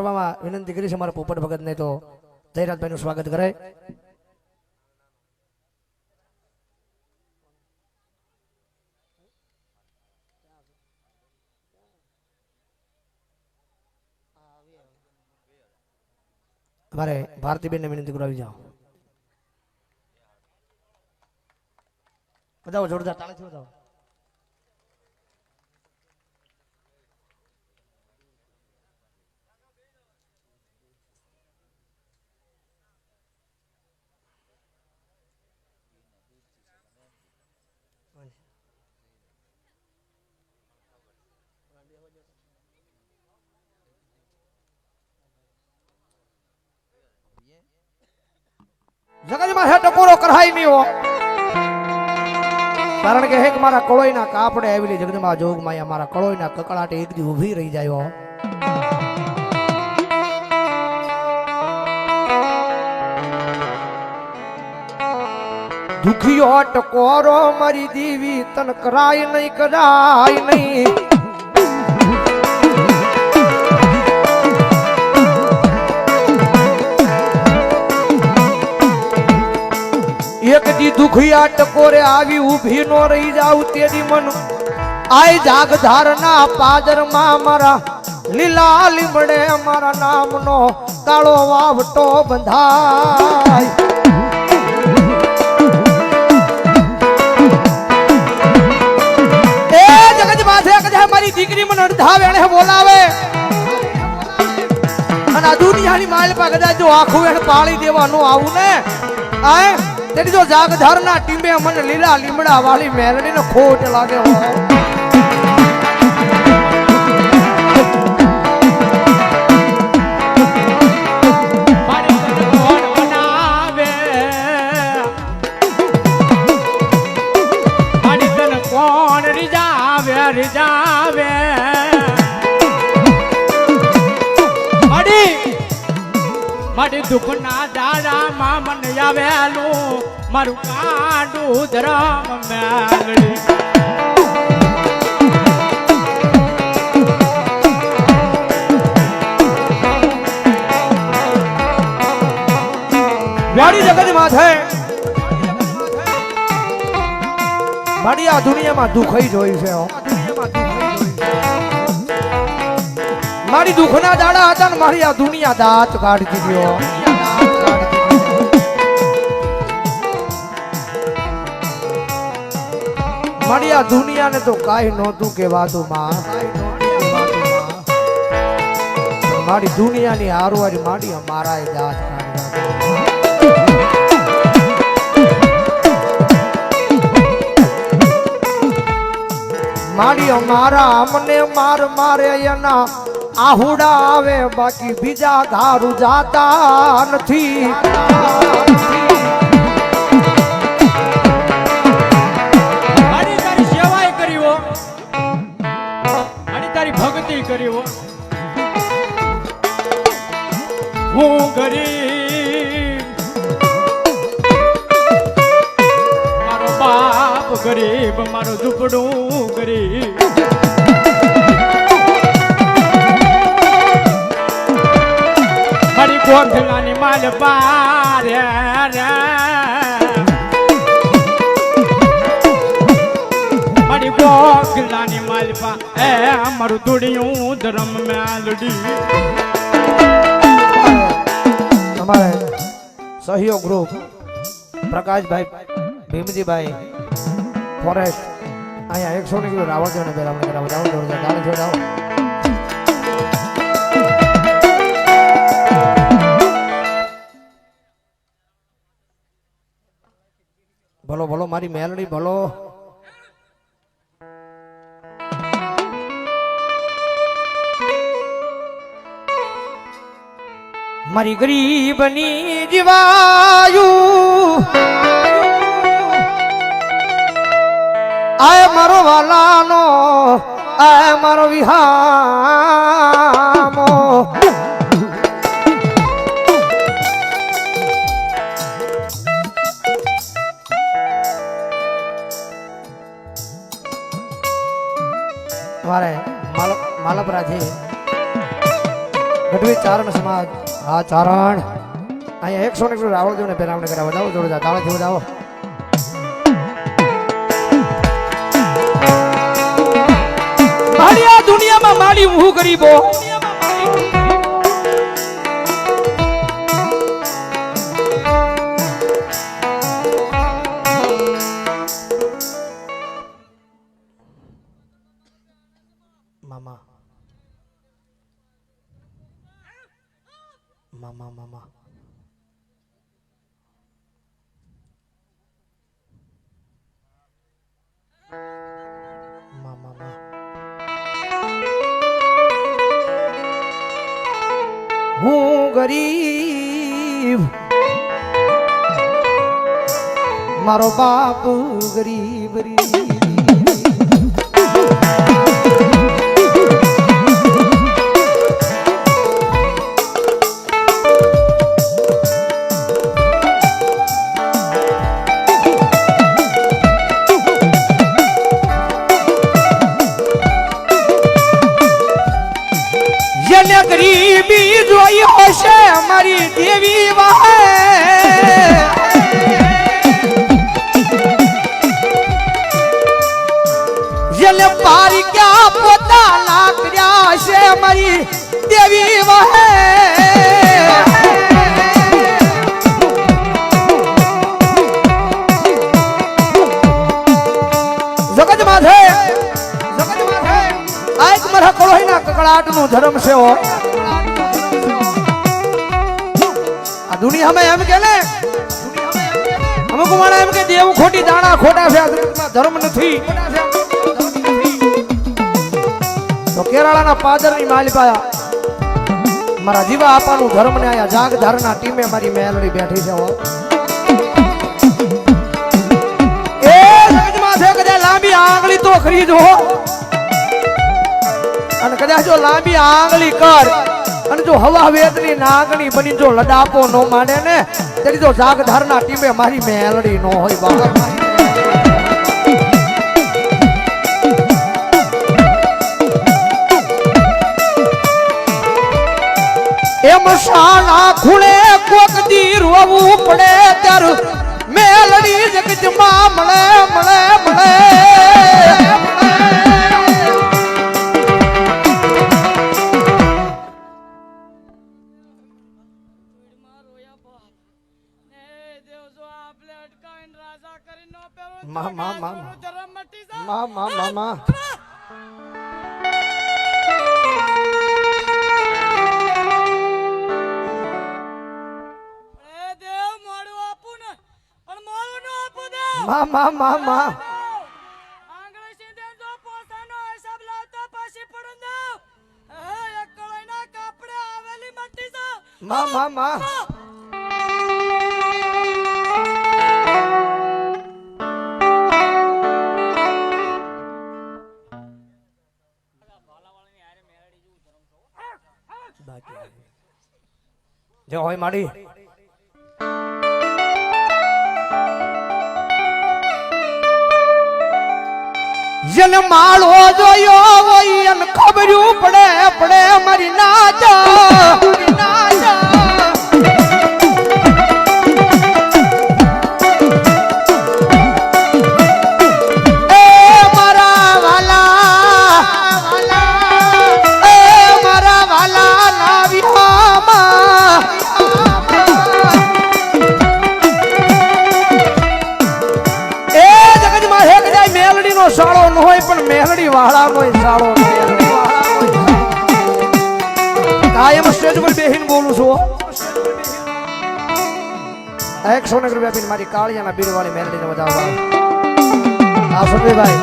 કરવામાં વિનંતી કરી છે મારા પોપટ ભગતને તો. જયરાજભાઈનું સ્વાગત કરે મારે ભારતીબેનને વિનંતી કરાવી જાઓ. બતાવો, જોરદાર તાળાથી બતાવો. ટકોરો કરાય નહીં કારણ કે હેક મારા કળોઈના કાપડે આવેલી જગદમાં જોગ માયા મારા કળોઈના કકળાટે એક દી ઊભી રહી જાય દુખિયો ટકોરો મારી દીવી તન કરાય નહીં કરાય નહીં. દુખિયા ટકોરે આવી ઊભી નો રહી જાવ તેની મન. આય જાગધારના પાદરમાં મારા લીલા લીમડે મારા નામનો કાળો વાવટો બંધાય. મારી દીકરી મને અડધાવે એને બોલાવે. અને આ દુનિયાની માલ પા કદાચ જો આખું એને પાળી દેવાનું આવું ને, આય? તેની જો જાગધારના ટીમે મને લીલા લીમડા વાળી મેલડીને ખોટ લાગે મારી મારી દુઃખના દાડામાં મને આવેલું મારું કાડું ધરમ મેલડી મારી જગત માથે. મારી આ દુનિયામાં દુઃખ જોઈ છે મારી દુઃખના દાડા હતા ને મારી આ દુનિયા દાંત કાઢી દીધી આ દુનિયાને તો કાંઈ નહોતું કહેવાતું, માં. મારી દુનિયાની હારવારી મારી અમારા કાઢી મારી અમારા અમને માર મારે એના આહુડા આવે, બાકી બીજા ધારું જાતા નથી. તારી કરી હો. ગરીબ. મારો બાપ ગરીબ, મારો ઝૂંપડું ગરીબ. મારી કોઠલાની માલ પારે મારી ગોગલાની માલપા એ મારું દુડિયું ધરમ મેલડી તમારે સહયોગ ગ્રુપ પ્રકાશભાઈ, ભીમજીભાઈ, ફોરેસ્ટ, અહીંયા એકસો ની કિલો રાવણ જોડે પહેલા મને કરાવો જાઓ જોડે ગાડી જોડે આવો. ભલો ભલો, મારી મેલડી, ભલો. મારી ગરીબની જીવાયું. આય મારો વાલાનો આ મારો વિહામો. મારે માલ માલપરાથી ગઢવી ચારણ સમાજ હા ચારણ. અહીંયા એકસો ને એકસો રાવણ ને પહેલા આપણે કરાવો જાઓ જોડે તાળાથી વધાવો. મારી આ દુનિયામાં મારી હું ગરીબો. મામા મામા મામા મામા મા હું ગરીબ. મારો બાપ ગરીબ ગરીબ. મારી દેવી વાહે. જેલે પારી ક્યાં પોતા લાકડ્યા છે મારી દેવી વહે. જગત માથે જગત માથે. આ એક ધર્મ છે હો. આ હમે એમ કે ને? અમુક માણા એમ કે દેવું ખોટી દાણા ખોટા છે ધર્મ નથી. તો કેરાળાના પાદરની માલિપાયા મારા જીવા આપાનું ધર્મ ને આયા જાગ ધારના ટીમે મારી મેલડી બેઠી છે એ જગતમાં છે, કદાચ લાંબી આંગળી તો ખરીદો અને કદાચ જો લાંબી આંગળી કર જો હવા વેદની નાગણી બની જો લડાપો નો માને ને, તેની જો જાગધારના ટીમે મારી મેલડી નો હોય બાબા એમ શાળા ખૂણે કોક દી રોવું પડે ત્યારે મેલડી જગજમાં મળે મળે મળે. આઝા કરી નો. પેરો માં મટી જા માં માં મા જે હોય માડી. જન માળો જોયો હોય એમ ખબર્યું પડે પડે મરી નાજા મારી આ એકસો ને રૂપિયા આપીને મારી કાળિયાના બીરવાળી મેલડીને વધાવવા. આ સંજયભાઈ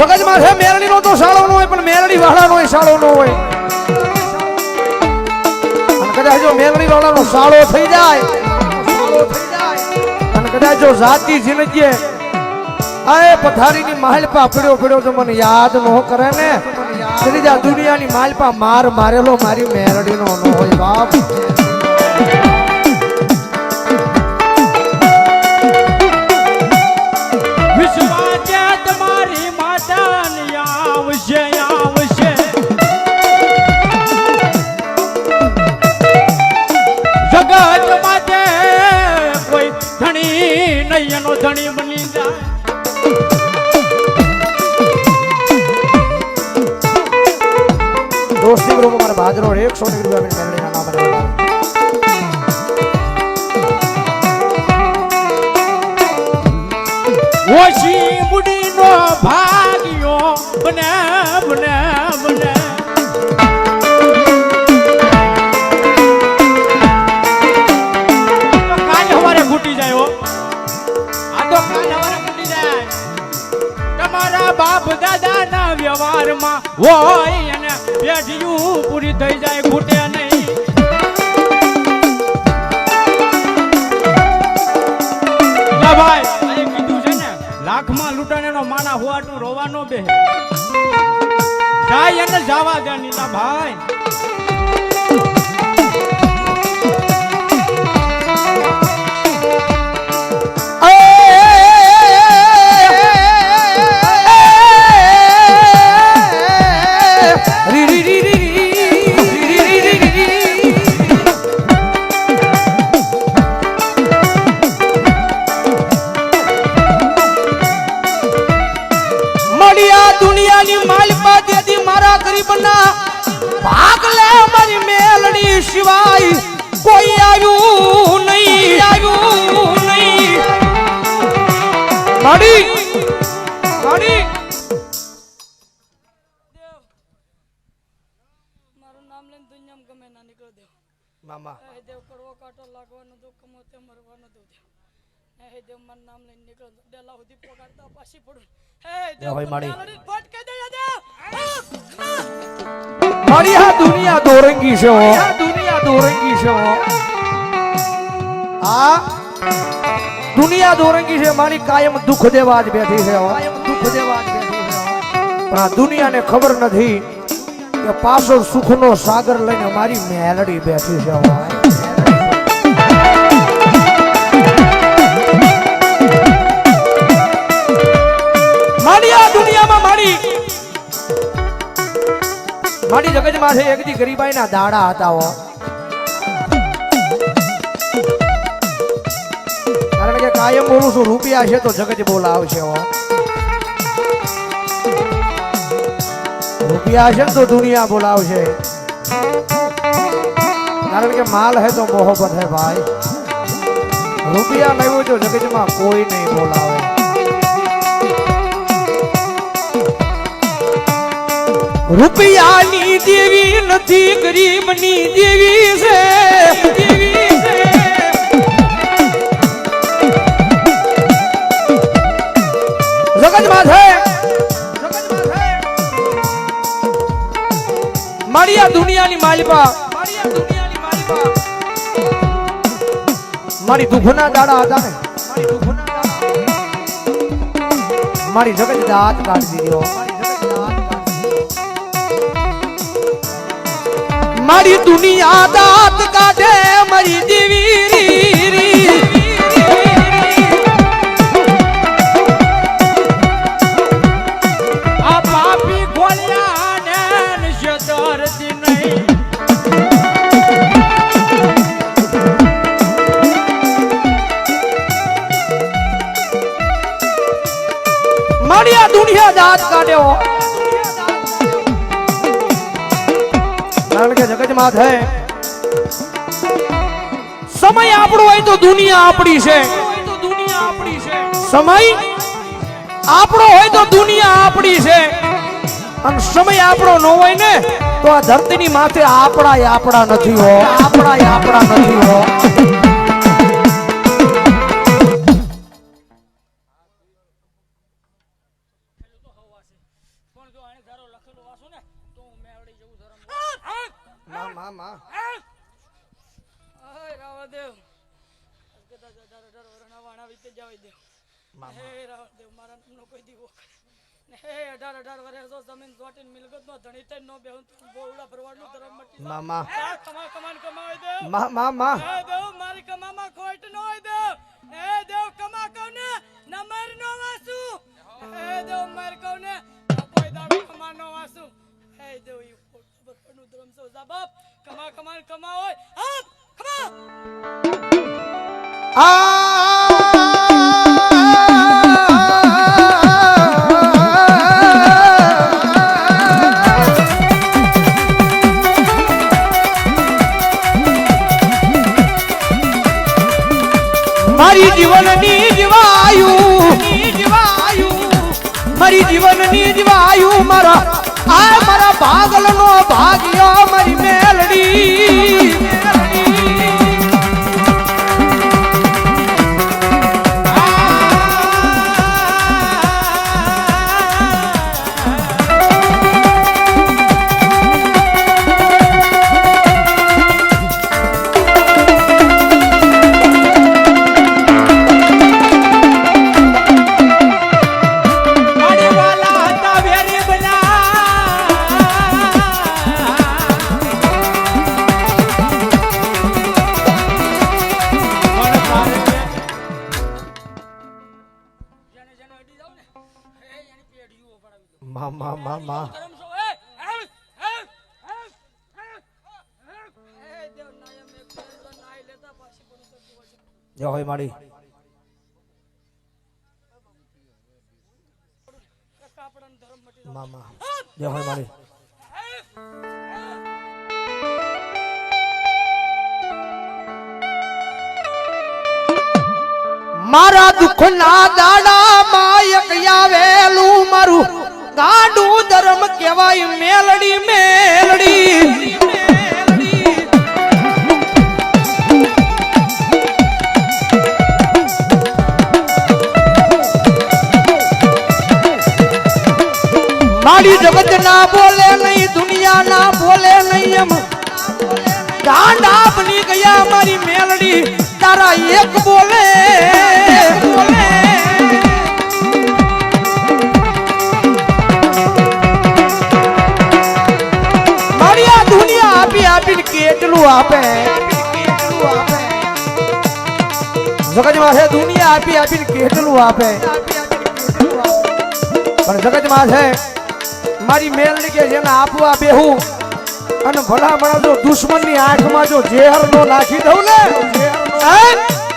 આ છે મેરડી નો તો સાળો નો હોય, પણ મેલડી વાળાનો સાળો ન હોય. કદાચ જો મેરડી થઈ જાય સાળો થઈ જાય, અને કદાચ જો જાતિ જિંદગી આએ પથારીની માલપા પડ્યો પડ્યો તો મને યાદ ન કરે ને ત્રીજા દુનિયાની માલપા માર મારેલો મારી મેરડીનો નો હોય બાપ. એનો ધણી બની જાય દોસ્તી ગ્રુપ અમારે બાજરો એકસો ની રૂપિયા નામ બનાવ્યા Hoje માના હોવાટું રોવાનો બે. જાય અને જવા દે નીલા ભાઈ દુનિયાની માલિકા તેથી મારા ગરીબના ભાગ લે મારી મેલડી સિવાય કોઈ આવ્યું નહીં આવ્યું નહીં. માડી માડી મારું નામ લઈને દુનિયામાં ગમે ના નીકળો દેવ. મામા. હે દેવ કરવો કાટો લાગવાનો દુઃખ મોતે મરવાનો દેવ દેવ. હે દેવ મારું નામ લઈને નીકળો ડેલા સુધી પોગાડતા પાછી પડું. મારી આ દુનિયા દોરંગી છે હો. દુનિયા દોરંગી છે હો. આ દુનિયા દોરંગી છે મારી કાયમ દુઃખ દેવા જ બેઠી છે કાયમ દુઃખ દેવા જ બેઠી છે પણ આ દુનિયાને ખબર નથી કે પાછળ સુખનો સાગર લઈને મારી મેલડી બેઠી છે હો. મારી જગતમાં છે એક દી ગરીબાઈ ના દાડા હતા હો. કારણ કે કાયમ બોલું છું, રૂપિયા છે તો જગત બોલાવશે હો. રૂપિયા છે તો દુનિયા બોલાવશે. કારણ કે માલ હે તો મોહબત હે ભાઈ. રૂપિયા લેવું તો જગતમાં કોઈ નહીં બોલાવે. રૂપિયાની દેવી નથી ગરીબની દેવી દેવી છે. મારી આ દુનિયાની માલિપા. મારી દુઃખના દાડા હતા મારી જગત દાંત કાઢી દીધો મારી દુનિયા દાંત કાઢે, મારી દેવી. આ પાપી ખોલ્યા ને નિષેધરતી નહીં દુનિયા દાંત કાઢ્યો કારણ કે જગતમાં થાય. સમય આપણો હોય તો દુનિયા આપણી છે. સમય આપણો હોય તો દુનિયા આપણી છે. અને સમય આપણો ન હોય ને, તો આ ધરતીની માથે આપણા આપણા નથી હો. આપણા આપણા નથી હો. ધારો ને તો હું મેવડી જવું ધરમ. માં માં માં હે રાવદેવ કદાચ અઢાર અઢાર વર્ષના વાણા વીતે જવા દેવ હે રાવદેવ મારા નામનો કોઈ દીવો હે અઢાર અઢાર વર્ષ જમીન ચોટીને મિલકત નો ધણી થઈ નો બેહું તો બોવડા ભરવાડનું ધરમ મટી મામા. કમા કમાન કમાવી દેવમાં માં માં હે દેવ મારી કમામાં ખોટ નો હોય દેવ હે દેવ કમા કહું ને નમર નો વાસુ. હે દેવ માર કહું ને કમા નો વાસુ હે દેવ યુ બકનું ધર્મ સો જબાબ કમા કમા કમા હોય. આપ કમા આ મારી જીવનની જીવાયું મારી જીવનની મારા આ મારા ભાગલનો ભાગ્યો મારી મેલડી. જય હોય માડી એ કાપડાનો ધર્મ મટી જાવ. માં માં જય હોય માડી મારા દુઃખના દાડામાં એક આવેલું મારું ગાડું ધર્મ કહેવાય મેલડી મેલડી મારી જગત ના બોલે નહીં, દુનિયા ના બોલે નહીં એમ. ગાંડા આપની ગયા મારી મેલડી, તારા એક બોલે બોલે. મારી આ દુનિયા આપી આપીને કેટલું આપે? જગતમાં છે દુનિયા આપી આપીને છે મારી મેલડી કે જેને આપવા બેહું. અને ભલા મણા જો દુશ્મનની આંખમાં જો ઝેર નો નાખી દઉં ને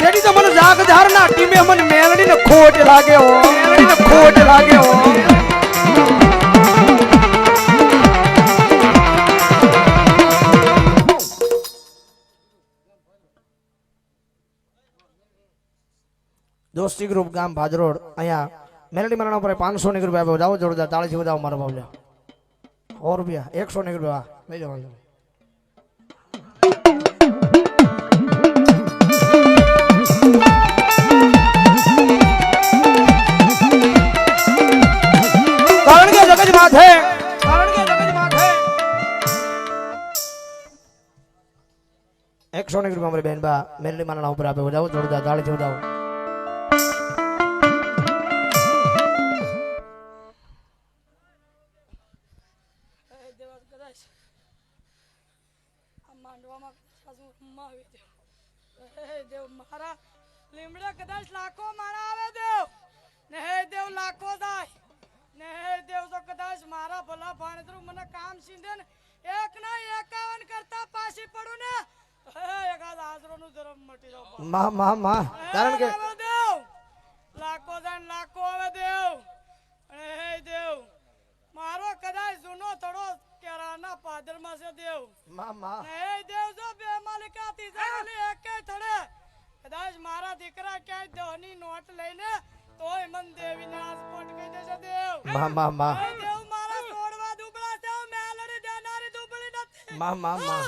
તેની તો મને જાગધાર ના ટીમે મને મેલડીને ખોટ લાગે હો. મેલડીને ખોટ લાગે હો. દોસ્તી ગ્રુપ ગામ ભાદરોડ, અહીંયા મેલડી મરાણા ઉપર પાંચસો ની રૂપિયા બજાવો જોરદાર તાળીથી બજાવો મારા બાબલા સો રૂપિયા, એકસો ની રૂપિયા લઈ જાઓ માથે એકસો ની રૂપિયા અમારી બેન બા, મેલડી મરાણા ઉપર આપે. બજાવો જોરદાર તાળીથી બજાવો લીમડે કદાચ લાખો મારા આવે દેવ. ને હે દેવ લાખો થાય. ને હે દેવ તો કદાચ મારા ભલા ભાણેતરું મને કામ સીંધે ને એક ના એકાવન કરતા પાછી પડું ને. એકાદ આશરોનું ધર્મ મટી જાવમાં માં માં. કારણ કે દેવ. લાખો જાય લાખો આવે દેવ. અને હે દેવ મારો કદાચ જૂનો થડો કેરાના પાદરમાં છે દેવ. માં માં. હે દેવ જો બે માલિકા જાય એક એકે થડે કદાચ મારા દીકરા ક્યાંય દહની નોટ લઈને તોય મન દેવી નાસપોટ કહી દેશે દેવ. મા મા મા. દેવ મારા છોડવા દુબળા છે મેલડી દેનારી દુબળી નથી. મા મા માં.